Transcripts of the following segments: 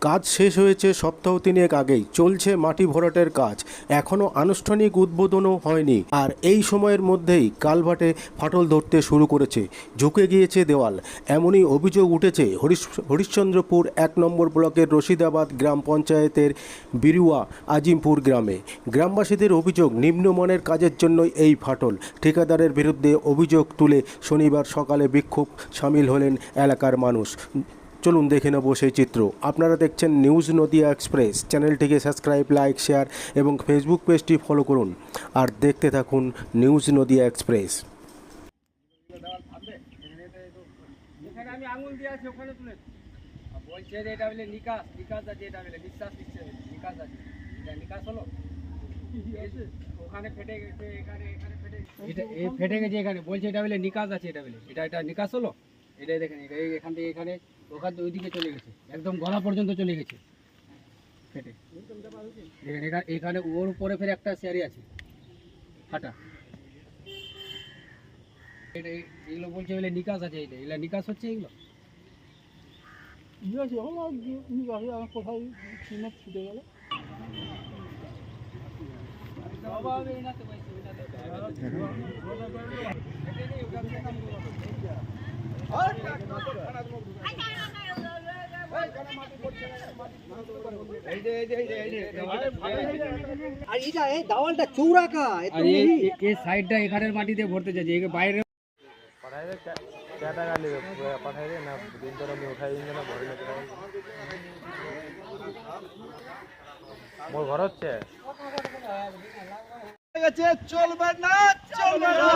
কাজ শেষ হয়েছে সপ্তাহ তিনেক আগেই। চলছে মাটি ভরাটের কাজ। এখনও আনুষ্ঠানিক উদ্বোধনও হয়নি। আর এই সময়ের মধ্যেই কালভাটে ফাটল ধরতে শুরু করেছে। ঝুঁকে গিয়েছে দেওয়াল। এমনই অভিযোগ উঠেছে হরিশ হরিশ্চন্দ্রপুর এক নম্বর ব্লকের রশিদাবাদ গ্রাম পঞ্চায়েতের বিরুয়া আজিমপুর গ্রামে। গ্রামবাসীদের অভিযোগ, নিম্নমানের কাজের জন্যই এই ফাটল। ঠিকাদারের বিরুদ্ধে অভিযোগ তুলে শনিবার সকালে বিক্ষোভ সামিল হলেন এলাকার মানুষ। চলুন দেখে নেব সেই চিত্র। আপনারা দেখছেন নিউজ নদিয়া এক্সপ্রেস। চ্যানেলটিকে সাবস্ক্রাইব লাইক শেয়ার এবং ফেসবুক পেজটি ফলো করুন। আর দেখতে থাকুন নিউজ নদিয়া এক্সপ্রেস। এখানে আমি আঙুল দিয়ে আছি ওখানে তুলে বলছে যে এটা বলে নিকাশ নিকাশ আছে এটা বলে বিশ্বাস দিচ্ছে নিকাশ আছে। এটা নিকাশ হলো? ওখানে ফেটে গেছে এখানে এখানে ফেটে এটা এই ফেটে গেছে এখানে। বলছে এটা বলে নিকাশ আছে এটা বলে এটা এটা নিকাশ হলো? এটাই দেখেন এখান থেকে এখানে ওখান থেকে ওইদিকে চলে গেছে। একদম গলা পর্যন্ত চলে গেছে। ফেটে। দেখেন এখানে এখানে ওর উপরে ফের একটা শেয়ারি আছে। ফাটা। এটা এই- এগুলো বলছে বলে নিকাশ আছে এটা এগুলো নিকাশ হচ্ছে এগুলো? আর এটা এই দেওয়ালটা চৌরাকা এ তো আর এই মিহি। এই- এই সাইডটা এখানের মাটিতে ভরতে চাইছে এই বাইরে মোর ঘর হচ্ছে চলবে না চলবে না।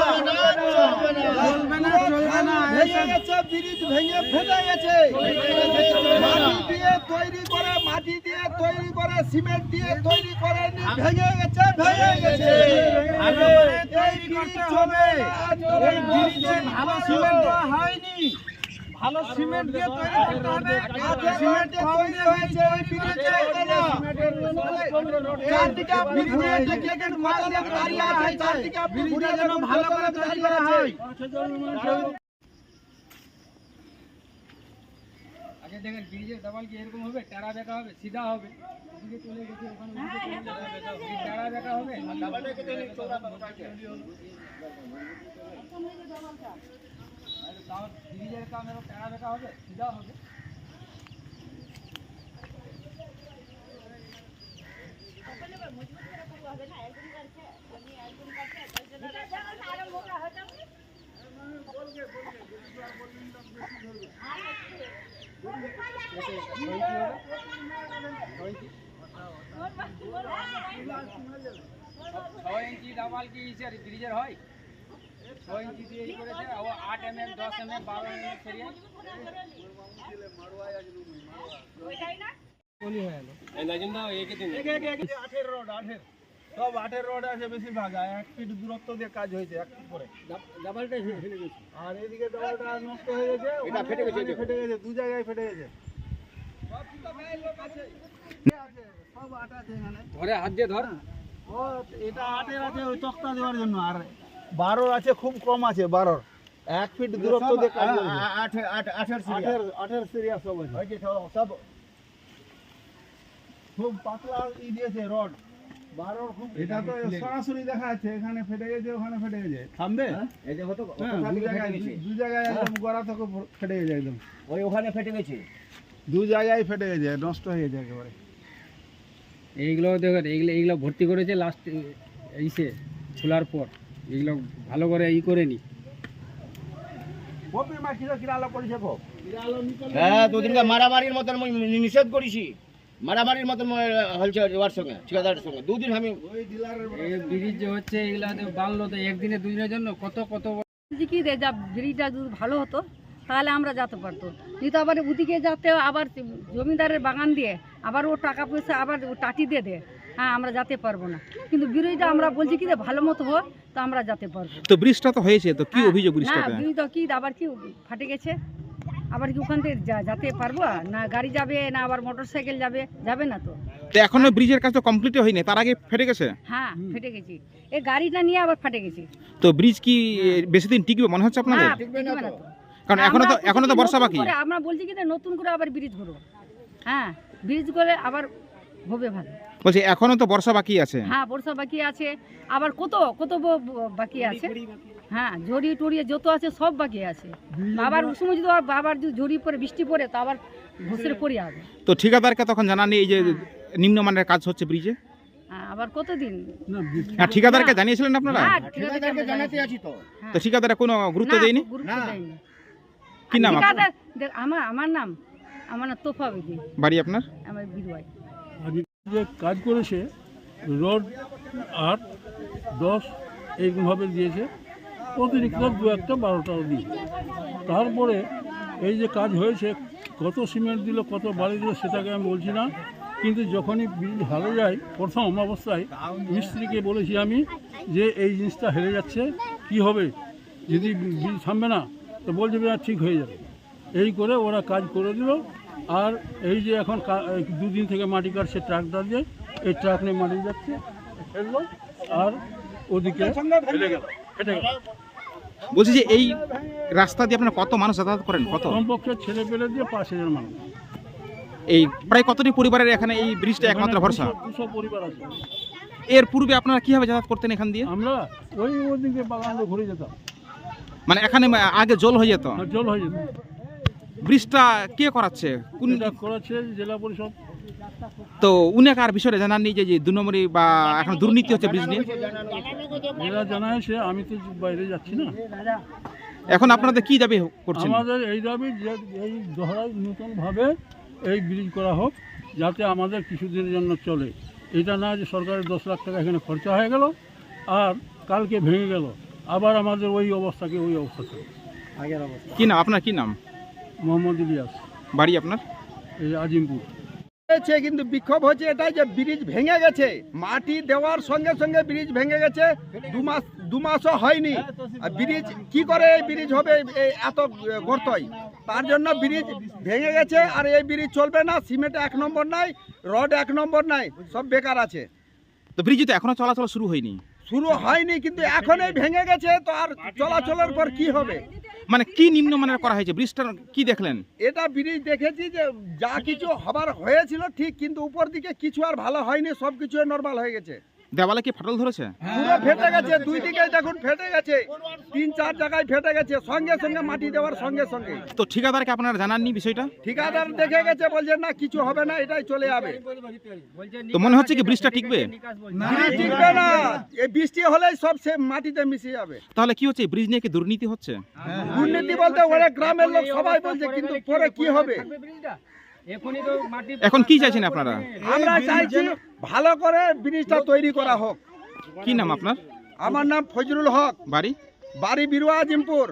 চলবে না চলবে না। ভেঙে গেছে ব্রিজ ভেঙে ফেটে গেছে। মাটি দিয়ে তৈরি করে মাটি দিয়ে তৈরি করে সিমেন্ট দিয়ে তৈরি করে ভেঙে গেছে ভেঙে গেছে। তৈরি করতে হবে। এই ব্রিজে ভালো সিমেন্ট হয়নি। ভালো সিমেন্ট দিয়ে তৈরি করতে হবে সিমেন্ট কম দিয়ে হয়েছে ওই ব্রিজে চারদিকে ব্রিজে দেখে মাল দিয়ে দাঁড়িয়ে আছে চারদিকে ব্রিজে যেন ভালো করে তৈরি করা হয় আগে দেখেন ব্রিজের দেওয়াল কি এরকম হবে টেরা বেঁকা হবে সিধা হবে ওদিকে চলে গেছে ওখানে টেরা বেঁকা হবে তাও ব্রিজের এরকম টেরা বেঁকা হবে? সিধা হবে? ছয় ইঞ্চি দেওয়াল কি ব্রিজের হয়? আট এম এম দশ এম এম বারো এম এম সেরিয়া হয়ে সব আঠের রড আছে বেশিরভাগ এক ফিট দূরত্ব দিয়ে কাজ হয়েছে এক ফিট করে দেওয়ালটা ফেলে গেছে আর এদিকে দেওয়ালটা নষ্ট হয়ে গেছে এটা ফেটে গেছে ফেটে গেছে দু জায়গায় ফেটে গেছে ধরে হাত দিয়ে ধর ও এটা আটের আছে ওই তক্তা দেওয়ার জন্য আর বারোর আছে খুব কম আছে বারোর। এক ফিট দূরত্ব দিয়ে কাজ আঠের আঠের আঠের সিরিয়াস সব আছে। সব খুব পাতলা ই দিয়েছে রড। বারোর খুব এটা তো সরাসরি দেখা যাচ্ছে এখানে ফেটে গেছে ওখানে ফেটে গেছে। থামবে? এই যে হতো হ্যাঁ, দু জায়গায় দু জায়গায় একদম গোড়া থেকে ফেটে গেছে একদম। ওই ওখানে ফেটে গেছে। দু জায়গায় ফেটে গেছে নষ্ট হয়ে গেছে একেবারে। এইগুলো দেখেন এইগুলো এইগুলো ভর্তি করেছে লাস্ট ইসে খোলার পর। এগুলো ভালো করে ই করে নি। হ্যাঁ দুদিনকে মারামারির মতন নিষেধ করেছি। মারামারির মতন হলছে ওর সঙ্গে ঠিকাদারের সঙ্গে। দুদিন আমি ওই ডিলারের এই ব্রিজ যে হচ্ছে এগুলা তো বানলো তো একদিনে দুদিনের জন্য। কত কত কি রে যা ব্রিজটা যদি ভালো হতো তাহলে আমরা যেতে পারতো। কিন্তু আবার ওদিকে যাতে আবার জমিদারের বাগান দিয়ে আবার ও টাকা পয়সা আবার ও টাটি দিয়ে দে হ্যাঁ আমরা যেতে পারব না। কিন্তু ব্রিজটা আমরা বলছি কি যে ভালো মতো হোক তো আমরা যেতে পারব। তো ব্রিজটা তো হয়েছে তো কি হ্যাঁ, অভিযোগ ব্রিজটাতে? ব্রিজটা কি আবার কি ফাটে গেছে? আবার কি ওখান থেকে যা- যেতে পারব? না গাড়ি যাবে না আবার মোটর সাইকেল যাবে যাবে না তো। তো এখনও ব্রিজের কাজ তো কমপ্লিট হয়নি তার আগে ফেটে গেছে? হ্যাঁ ফেটে গেছে। এই গাড়িটা নিয়ে আবার ফাটে গেছে। তো ব্রিজ কি বেশি দিন টিকবে মনে হচ্ছে আপনাদের? হ্যাঁ না তো। কারণ এখনও তো আমরা এখনও তো বলছি বর্ষা নতুন বাকি করে- আমরা বলছি কি যে নতুন করে আবার ব্রিজ করব। হ্যাঁ ব্রিজ করে আবার হবে ভালো। বলছি এখনও তো বর্ষা বাকি আছে। হ্যাঁ বর্ষা বাকি আছে। আবার কত কত বাকি আছে? হ্যাঁ ঝড়ি টড়িয়ে যত আছে সব বাকি আছে। আবার সময় যদি আবার যদি ঝড়ি পরে বৃষ্টি পড়ে তো আবার ঘুষের পড়ে যাবে তো ঠিকাদারকে তখন জানানি এই যে নিম্নমানের কাজ হচ্ছে ব্রিজে হ্যাঁ, আবার কতদিন? হ্যাঁ ঠিকাদারকে জানিয়েছিলেন আপনারা? হ্যাঁ, ঠিকাদারকে জানাতে আছি তো। হ্যাঁ। তো ঠিকাদারে কোনো গুরুত্ব না, দেয়নি? গুরুত্ব না। দেয়নি। কি নাম আপনার? আমার আমার নাম আমার নাম তোফা বিবি বাড়ি আপনার? আমার বিধুয়াই যে কাজ করেছে, রড আট দশ এইরকমভাবে দিয়েছে, অতিরিক্ত দু একটা বারোটাও দিয়ে তারপরে এই যে কাজ হয়েছে, কত সিমেন্ট দিল, কত বাড়ি দিল, সেটাকে আমি বলছি না, কিন্তু যখনই ব্রিজ হারে যায়, প্রথম অবস্থায় মিস্ত্রিকে বলেছি আমি যে এই জিনিসটা হেরে যাচ্ছে, কি হবে? যদি ব্রিজ থামবে না, তো বলছে ঠিক হয়ে যাবে। এই করে ওরা কাজ করে দিল আর এই যে এখন দুদিন থেকে মাটি কাটছে ট্রাকটা দিয়ে এই ট্রাক নিয়ে মাটি যাচ্ছে ফেলল আর ওদিকে ফেলে ফেটে গেল বলছি যে এই রাস্তা দিয়ে আপনারা কত মানুষ যাতায়াত করেন? কত? কমপক্ষে ছেলে পেলে দিয়ে পাঁচ হাজার মানুষ। এই প্রায় কতটি পরিবারের এখানে এই ব্রিজটা একমাত্র ভরসা? দুশো- দুশো পরিবার আছে। এর পূর্বে আপনারা কীভাবে যাতায়াত করতেন এখান দিয়ে? আমরা ওই ওদিকে বাগান ঘুরে যেতাম। মানে এখানে আগে জল হয়ে যেত? জল হয়ে যেত। ব্রিজটা কে করাচ্ছে? কোন করাচ্ছে জেলা পরিষদ। তো উনি কার বিষয়ে জানাননি যে যে দু নম্বরই বা এখন দুর্নীতি হচ্ছে ব্রিজ নিয়ে? এরা জানাইছে আমি তো বাইরে যাচ্ছি না। এখন আপনাদের কি দাবি করছেন? আমাদের এই দাবি যে এই দোহরায় নতুনভাবে এই ব্রিজ করা হোক যাতে আমাদের কিছুদিনের জন্য চলে। এটা না যে সরকারের দশ লাখ টাকা এখানে খরচা হয়ে গেল আর কালকে ভেঙে গেল। আবার আমাদের ওই অবস্থাকে ওই অবস্থা চলে। কি নাম আপনার কি নাম? মোহাম্মদ ইলিয়াস। বাড়ি আপনার? এই আজিমপুর। হয়েছে কিন্তু বিক্ষোভ হচ্ছে এটাই যে ব্রিজ ভেঙে গেছে। মাটি দেওয়ার সঙ্গে সঙ্গে ব্রিজ ভেঙে গেছে। দু মাস দু মাসও হয়নি। আর ব্রিজ কি করে এই ব্রিজ হবে? এই এত গর্তই। তার জন্য ব্রিজ ভেঙে গেছে আর এই ব্রিজ চলবে না। সিমেন্ট এক নম্বর নাই রড এক নম্বর নাই সব বেকার আছে। তো ব্রিজ তো এখনও চলাচল শুরু হয়নি। শুরু হয়নি কিন্তু এখনই ভেঙে গেছে তো আর চলাচলের পর কি হবে? মানে কি নিম্নমানের করা হয়েছে? ব্রিজটা কি দেখলেন? এটা ব্রিজ দেখেছি যে যা কিছু হবার হয়েছিল ঠিক, কিন্তু উপর দিকে কিছু আর ভালো হয়নি সব কিছু নর্মাল হয়ে গেছে। দেওয়ালে কি ফাটল ধরেছে? পুরো ফেটে গেছে দুই দিকে দেখুন ফেটে গেছে। তিন চার জায়গায় ফেটে গেছে সঙ্গে সঙ্গে মাটি দেওয়ার সঙ্গে সঙ্গে। তো ঠিকাদারকে আপনারা জানাননি বিষয়টা? ঠিকাদার দেখে গেছে বলছে না কিছু হবে না এটাই চলে যাবে। তো মনে হচ্ছে কি ব্রিজটা টিকবে? টিকবে না। এই বৃষ্টি হলেই সব সে মাটিতে মিশে যাবে। তাহলে কি হচ্ছে ব্রিজ নিয়ে কি দুর্নীতি হচ্ছে? দুর্নীতি বলতে ওরা গ্রামের লোক সবাই বলছে কিন্তু পরে কি হবে? থাকবে ব্রিজটা এখনই তো মাটি এখন কি চাইছেন আপনারা? আমরা চাইছি ভালো করে ব্রিজটা তৈরি করা হোক। কি নাম আপনার? আমার নাম ফজরুল হক। বাড়ি? বাড়ি বিরুয়া আজিমপুর।